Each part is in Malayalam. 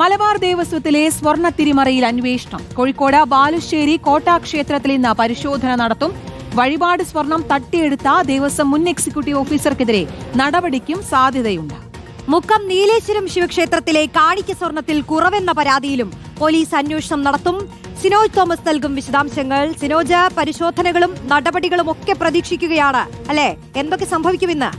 മലബാർ ദേവസ്വത്തിലെ സ്വർണ തിരിമറയിൽ അന്വേഷണം. കോഴിക്കോട് ബാലുശ്ശേരി കോട്ട ക്ഷേത്രത്തിൽ ഇന്ന് പരിശോധന നടത്തും. വഴിപാട് സ്വർണം തട്ടിയെടുത്ത ദേവസ്വം മുൻ എക്സിക്യൂട്ടീവ് ഓഫീസർക്കെതിരെ നടപടിക്കും സാധ്യതയുണ്ട്. മുക്കം നീലേശ്വരം ശിവക്ഷേത്രത്തിലെ കാണിക്ക സ്വർണത്തിൽ കുറവെന്ന പരാതിയിലും പോലീസ് അന്വേഷണം നടത്തും. സിനോജ് തോമസ് നൽകും വിശദാംശങ്ങൾ. സിനോജ് പരിശോധനകളും നടപടികളും ഒക്കെ പ്രതീക്ഷിക്കുകയാണ്. അല്ലെ? എന്തൊക്കെ സംഭവിക്കുമെന്ന്?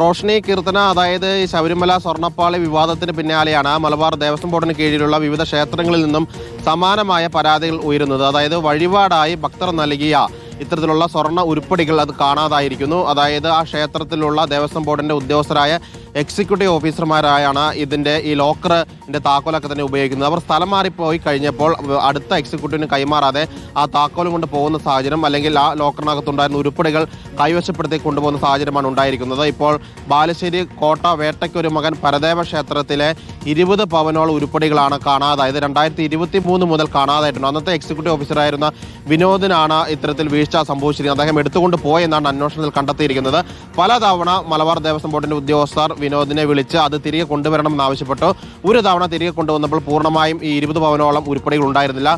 റോഷ്നി കീർത്തന അതായത് ഈ ശബരിമല സ്വർണപ്പാളി വിവാദത്തിന് പിന്നാലെയാണ് മലബാർ ദേവസ്വം ബോർഡിന് കീഴിലുള്ള വിവിധ ക്ഷേത്രങ്ങളിൽ നിന്നും സമാനമായ പരാതികൾ ഉയരുന്നത്. അതായത് വഴിപാടായി ഭക്തർ നൽകിയ ഇത്തരത്തിലുള്ള സ്വർണ ഉരുപ്പടികൾ അത് കാണാതായിരിക്കുന്നു. അതായത് ആ ക്ഷേത്രത്തിലുള്ള ദേവസ്വം ബോർഡിന്റെ ഉദ്യോഗസ്ഥരായ എക്സിക്യൂട്ടീവ് ഓഫീസർമാരായാണ് ഇതിന്റെ ഈ ലോക്കറിന്റെ താക്കോലൊക്കെ തന്നെ ഉപയോഗിക്കുന്നത്. അവർ സ്ഥലം മാറിപ്പോയി കഴിഞ്ഞപ്പോൾ അടുത്ത എക്സിക്യൂട്ടീവിന് കൈമാറാതെ ആ താക്കോലും കൊണ്ട് പോകുന്ന സാഹചര്യം അല്ലെങ്കിൽ ആ ലോക്കറിനകത്തുണ്ടായിരുന്ന ഉരുപ്പടികൾ കൈവശപ്പെടുത്തി കൊണ്ടുപോകുന്ന സാഹചര്യമാണ് ഉണ്ടായിരിക്കുന്നത്. ഇപ്പോൾ ബാലുശ്ശേരി കോട്ട വേട്ടയ്ക്കൊരു മകൻ പരദേവ ക്ഷേത്രത്തിലെ ഇരുപത് പവനോളം ഉരുപ്പടികളാണ് കാണാതായത്. രണ്ടായിരത്തി ഇരുപത്തി മൂന്ന് മുതൽ കാണാതായിട്ടുണ്ട്. അന്നത്തെ എക്സിക്യൂട്ടീവ് ഓഫീസറായിരുന്ന വിനോദിനാണ് ഇത്തരത്തിൽ വീഴ്ച സംഭവിച്ചിരിക്കുന്നത്. അദ്ദേഹം എടുത്തുകൊണ്ട് പോയെന്നാണ് അന്വേഷണത്തിൽ കണ്ടെത്തിയിരിക്കുന്നത്. പലതവണ മലബാർ ദേവസ്വം ബോർഡിന്റെ ഉദ്യോഗസ്ഥർ വിനോദിനെ വിളിച്ച് അത് തിരികെ കൊണ്ടുവരണമെന്ന് ആവശ്യപ്പെട്ടു. ഒരു തവണ തിരികെ കൊണ്ടുവന്നപ്പോൾ പൂർണമായും ഈ ഇരുപത് പവനോളം ഉരുപ്പടികൾ ഉണ്ടായിരുന്നില്ല.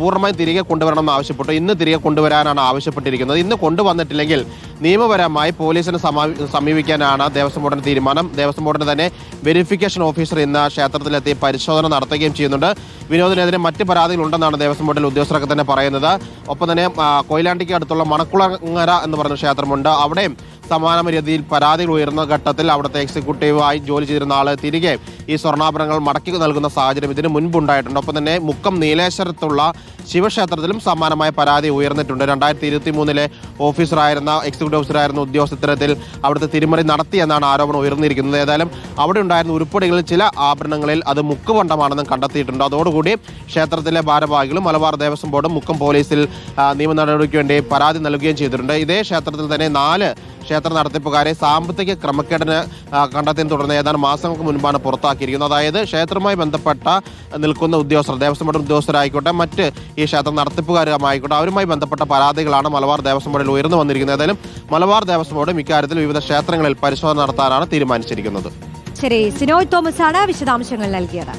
പൂർണമായും തിരികെ കൊണ്ടുവരണമെന്ന് ആവശ്യപ്പെട്ടു. ഇന്ന് തിരികെ കൊണ്ടുവരാനാണ് ആവശ്യപ്പെട്ടിരിക്കുന്നത്. ഇന്ന് കൊണ്ടുവന്നിട്ടില്ലെങ്കിൽ നിയമപരമായി പോലീസിനെ സമീപിക്കാനാണ് ദേവസ്വം ബോർഡിന്റെ തീരുമാനം. ദേവസ്വം ബോർഡിന് തന്നെ വെരിഫിക്കേഷൻ ഓഫീസർ ഇന്ന് ക്ഷേത്രത്തിലെത്തി പരിശോധന നടത്തുകയും ചെയ്യുന്നുണ്ട്. വിനോദിനെതിരെ മറ്റ് പരാതികളുണ്ടെന്നാണ് ദേവസ്വം ബോർഡിലെ ഉദ്യോഗസ്ഥരൊക്കെ തന്നെ പറയുന്നത്. ഒപ്പം തന്നെ കൊയിലാണ്ടിക്ക് അടുത്തുള്ള മണക്കുളങ്ങര എന്ന് പറയുന്ന ക്ഷേത്രമുണ്ട്. അവിടെയും സമാന രീതിയിൽ പരാതികൾ ഉയർന്ന ഘട്ടത്തിൽ അവിടുത്തെ എക്സിക്യൂട്ടീവായി ജോലി ചെയ്തിരുന്ന ആൾ തിരികെ ഈ സ്വർണാഭരണങ്ങൾ മടക്കി നൽകുന്ന സാഹചര്യം ഇതിന് മുൻപുണ്ടായിട്ടുണ്ട്. ഒപ്പം തന്നെ മുക്കം നീലേശ്വരത്തുള്ള ശിവക്ഷേത്രത്തിലും സമാനമായ പരാതി ഉയർന്നിട്ടുണ്ട്. രണ്ടായിരത്തി ഇരുപത്തി മൂന്നിലെ ഓഫീസറായിരുന്ന എക്സിക്യൂട്ടീവ് ഓഫീസറായിരുന്ന ഉദ്യോഗസ്ഥരത്തിൽ അവിടുത്തെ തിരിമറി നടത്തിയെന്നാണ് ആരോപണം ഉയർന്നിരിക്കുന്നത്. ഏതായാലും അവിടെ ഉണ്ടായിരുന്ന ഉരുപ്പടികളിൽ ചില ആഭരണങ്ങളിൽ അത് മുക്കുപണ്ടമാണെന്നും കണ്ടെത്തിയിട്ടുണ്ട്. അതോടുകൂടി ക്ഷേത്രത്തിലെ ഭാരവാഹികളും മലബാർ ദേവസ്വം ബോർഡും മുക്കം പോലീസിൽ നിയമ നടപടിക്ക് വേണ്ടി പരാതി നൽകുകയും ചെയ്തിട്ടുണ്ട്. ഇതേ ക്ഷേത്രത്തിൽ തന്നെ നാല് ക്ഷേത്ര നടത്തിപ്പുകാരെ സാമ്പത്തിക ക്രമക്കേടിന് കണ്ടെത്തിയതിനെ തുടർന്ന് ഏതാനും മാസങ്ങൾക്ക് മുൻപാണ് പുറത്താക്കിയിരിക്കുന്നത്. അതായത് ക്ഷേത്രവുമായി ബന്ധപ്പെട്ട നിൽക്കുന്ന ഉദ്യോഗസ്ഥർ ദേവസ്വം ബോർഡ് ഉദ്യോഗസ്ഥരായിക്കോട്ടെ മറ്റ് ഈ ക്ഷേത്ര നടത്തിപ്പുകാരുമായിക്കോട്ടെ അവരുമായി ബന്ധപ്പെട്ട പരാതികളാണ് മലബാർ ദേവസ്വം ബോർഡിൽ ഉയർന്നു വന്നിരിക്കുന്നത്. ഏതായാലും മലബാർ ദേവസ്വം ബോർഡും ഇക്കാര്യത്തിൽ വിവിധ ക്ഷേത്രങ്ങളിൽ പരിശോധന നടത്താനാണ് തീരുമാനിച്ചിരിക്കുന്നത്. ശരി സിനോയ് തോമസ് ആണ് വിശദാംശങ്ങൾ നൽകിയത്.